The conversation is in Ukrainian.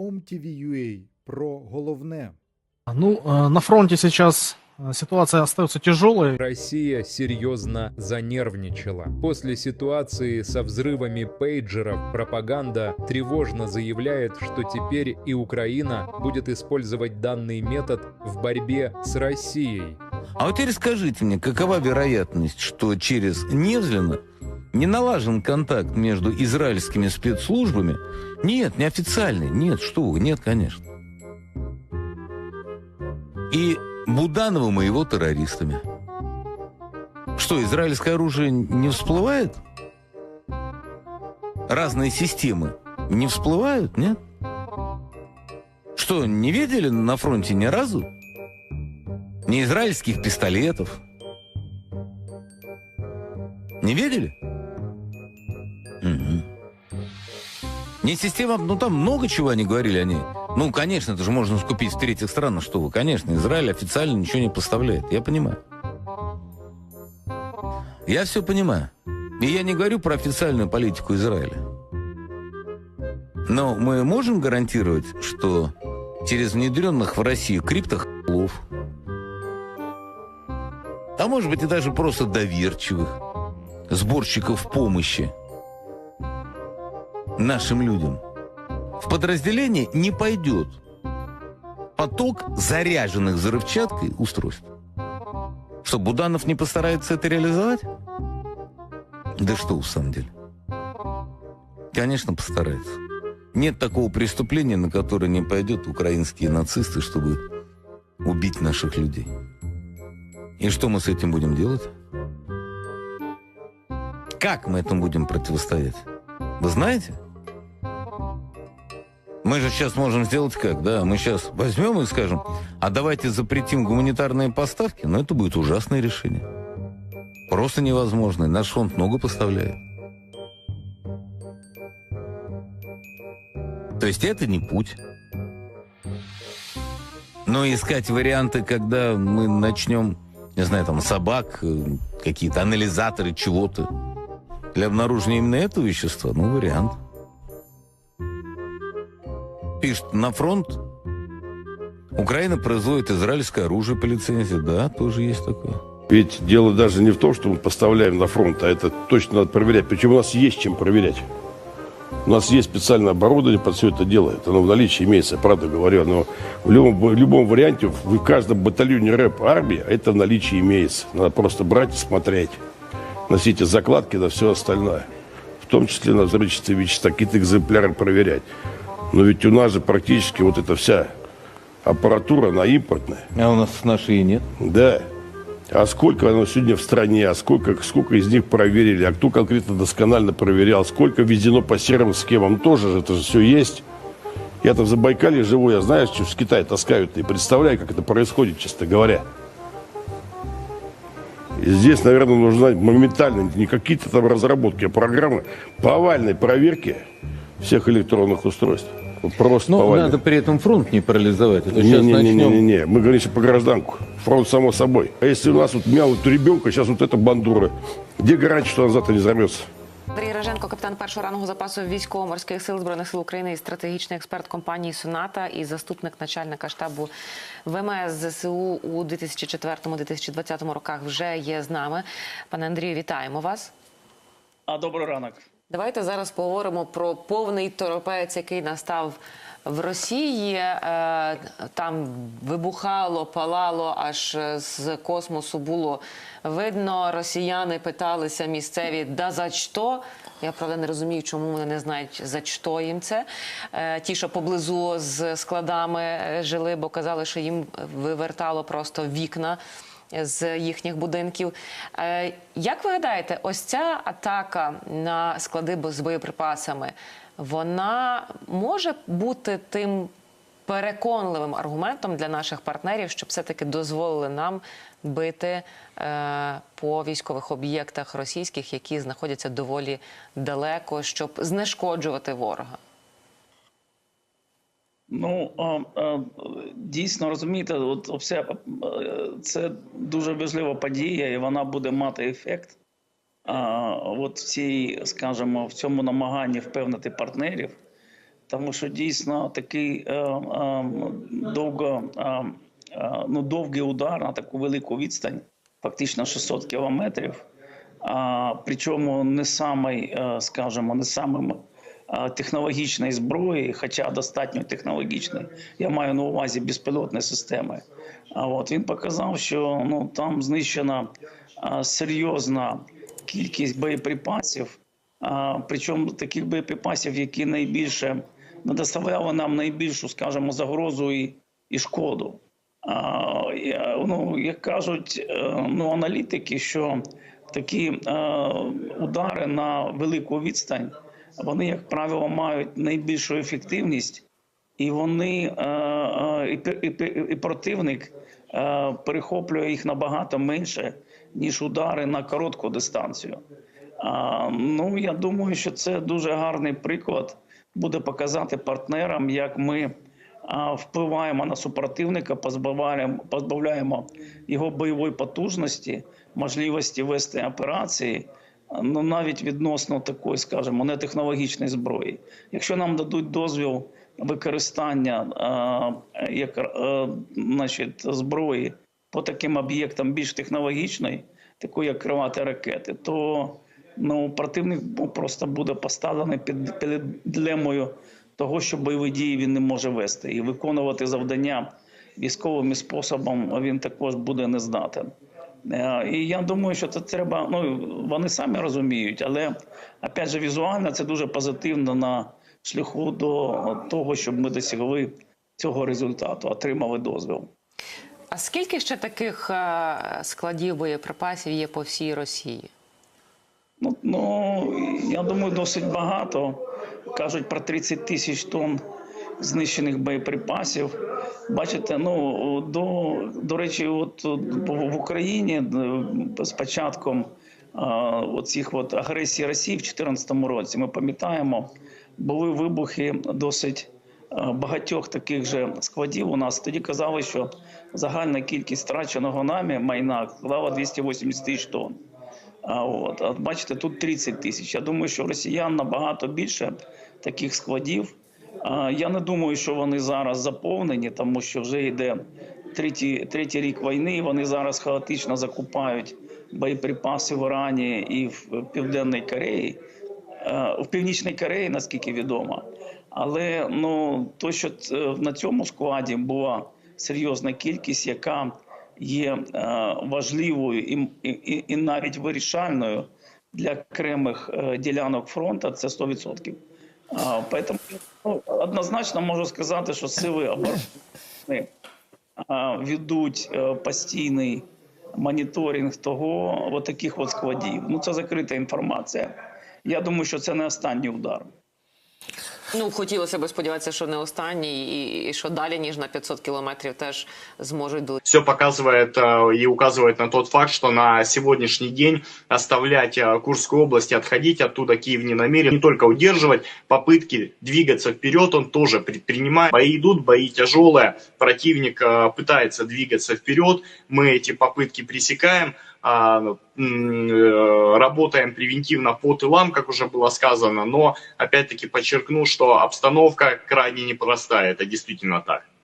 OMTV.ua про головне. Ну, э, на фронте сейчас э, ситуация остается тяжелой. Россия серьезно занервничала. После ситуации со взрывами пейджеров пропаганда тревожно заявляет, что теперь и Украина будет использовать данный метод в борьбе с Россией. А вот теперь скажите мне, какова вероятность, что через Невзлина не налажен контакт между израильскими спецслужбами? Нет, неофициальный. Нет, что вы, нет, конечно. И Будановым и его террористами. Что, израильское оружие не всплывает? Разные системы не всплывают, нет? Что, не видели на фронте ни разу? Ни израильских пистолетов? Не видели? Не система, ну там много чего они говорили они. Ну, конечно, это же можно скупить в третьих странах, что вы. Конечно, Израиль официально ничего не поставляет. Я понимаю. Я все понимаю. И я не говорю про официальную политику Израиля. Но мы можем гарантировать, что через внедренных в Россию криптохлов, а может быть и даже просто доверчивых сборщиков помощи нашим людям, в подразделение не пойдет поток заряженных взрывчаткой устройств. Что, Буданов не постарается это реализовать? Да что, в самом деле? Конечно, постарается. Нет такого преступления, на которое не пойдет украинские нацисты, чтобы убить наших людей. И что мы с этим будем делать? Как мы этому будем противостоять? Вы знаете? Мы же сейчас можем сделать как, да? Мы сейчас возьмем и скажем, а давайте запретим гуманитарные поставки, но это будет ужасное решение. Просто невозможно. Наш фонд много поставляет. То есть это не путь. Но искать варианты, когда мы начнем, не знаю, там, собак, э, какие-то анализаторы чего-то, для обнаружения именно этого вещества, ну, вариант. Пишет, на фронт Украина производит израильское оружие по лицензии. Да, тоже есть такое. Ведь дело даже не в том, что мы поставляем на фронт, а это точно надо проверять. Причем у нас есть чем проверять. У нас есть специальное оборудование под все это дело. Это оно в наличии имеется, правда говорю. Но в любом, в любом варианте, в каждом батальоне рэп армии это в наличии имеется. Надо просто брать и смотреть. Носите закладки на все остальное. В том числе на взрывчатые вещества, какие-то экземпляры проверять. Но ведь у нас же практически вот эта вся аппаратура, она импортная. А у нас наши и нет. Да. А сколько оно сегодня в стране, а сколько, сколько из них проверили, а кто конкретно досконально проверял, сколько введено по серым схемам, тоже же это же все есть. Я-то в Забайкале живу, я знаю, что с Китая таскают, и представляю, как это происходит, честно говоря. И здесь, наверное, нужна моментально не какие-то там разработки, а программы повальной проверки всех электронных устройств. Вот просто Ну, повальной. надо при этом фронт не парализовать. Это Не, сейчас не, не, не, начнем. не, не. Мы говорим сейчас по гражданку. Фронт само собой. А если у нас вот у меня вот у ребенка сейчас вот эта бандура, где гарантия, что она завтра не взорвется? Андрій Роженко, капітан першого рангу запасу військово-морських сил збройних сил України і стратегічний експерт компанії Соната і заступник начальника штабу ВМС ЗСУ у 2004-2020 роках вже є з нами. Пане Андрію, вітаємо вас. А добрий ранок. Давайте зараз поговоримо про повний торопець, який настав в Росії. Е, Там вибухало, палало, аж з космосу було видно. Росіяни питалися місцеві, да за що? Я правда не розумію, чому вони не знають за що їм це. Е, Ті, що поблизу з складами е, жили, бо казали, що їм вивертало просто вікна з їхніх будинків. Е, Як ви гадаєте, ось ця атака на склади з боєприпасами, вона може бути тим переконливим аргументом для наших партнерів, щоб все-таки дозволили нам бити е, по військових об'єктах російських, які знаходяться доволі далеко, щоб знешкоджувати ворога? Ну дійсно розумієте, от все це дуже важлива подія, і вона буде мати ефект. От в цій, скажімо, в цьому намаганні впевнити партнерів тому що дійсно такий е, е, довго, е, ну, довгий удар на таку велику відстань, фактично 600 кілометрів. Причому не самий, скажімо, не самим технологічної зброї, хоча достатньо технологічної. Я маю на увазі безпілотні системи. А от він показав, що ну там знищена серйозна кількість боєприпасів. А, причому таких боєприпасів, які найбільше доставляли нам найбільшу, скажімо, загрозу і, і шкоду. А, ну, як кажуть е, ну, аналітики, що такі е, удари на велику відстань, вони, як правило, мають найбільшу ефективність, і вони е, е, і, і, і противник е, перехоплює їх набагато менше, ніж удари на коротку дистанцію. Ну, я думаю, що це дуже гарний приклад буде показати партнерам, як ми впливаємо на супротивника, позбавляємо, позбавляємо його бойової потужності, можливості вести операції, ну навіть відносно такої, скажімо, нетехнологічної зброї. Якщо нам дадуть дозвіл використання а, як, а, значить, зброї по таким об'єктам більш технологічної, такої як крилаті ракети, то ну, противник ну, просто буде поставлений під, під дилемою того, що бойові дії він не може вести, і виконувати завдання військовим способом він також буде не здатен. Е, І я думаю, що це треба. Ну вони самі розуміють, але опять же, візуально це дуже позитивно на шляху до того, щоб ми досягли цього результату, отримали дозвіл. А скільки ще таких е, складів боєприпасів є по всій Росії? Ну, ну я думаю, досить багато. Кажуть про 30 тисяч тонн знищених боєприпасів. Бачите, ну до, до речі, от в Україні е, з початком е, оцих от агресії Росії в 2014 році ми пам'ятаємо, були вибухи досить е, багатьох таких же складів. У нас тоді казали, що загальна кількість втраченого нами майна склала 280 тисяч тонн. А от, бачите, тут 30 тисяч. Я думаю, що росіян набагато більше таких складів. Я не думаю, що вони зараз заповнені, тому що вже йде третій, третій рік війни. і Вони зараз хаотично закупають боєприпаси в Ірані і в Південній Кореї, Е, в Північній Кореї, наскільки відомо. Але ну, то, що на цьому складі була серйозна кількість, яка є е, важливою і, і, і навіть вирішальною для окремих е, ділянок фронту, це 100%. Поэтому ну, однозначно можу сказати, що сили оборони ведуть е, постійний моніторинг того от таких от складів. Ну це закрита інформація. Я думаю, що це не останній удар. Ну, хотілося б сподіватися, що не останній, і, і що далі, ніж на 500 кілометрів, теж зможуть долетіти. все показывает э, и указывает на тот факт, что на сегодняшний день оставлять э, Курскую область и отходить оттуда Киев не намерен. Не только удерживать, попытки двигаться вперед он тоже предпринимает. Бои идут, бои тяжелые, противник э, пытается двигаться вперед, мы эти попытки пресекаем. а, м, э, работаем превентивно по тылам, как уже было сказано, но опять-таки подчеркну, что обстановка крайне непростая, это действительно так.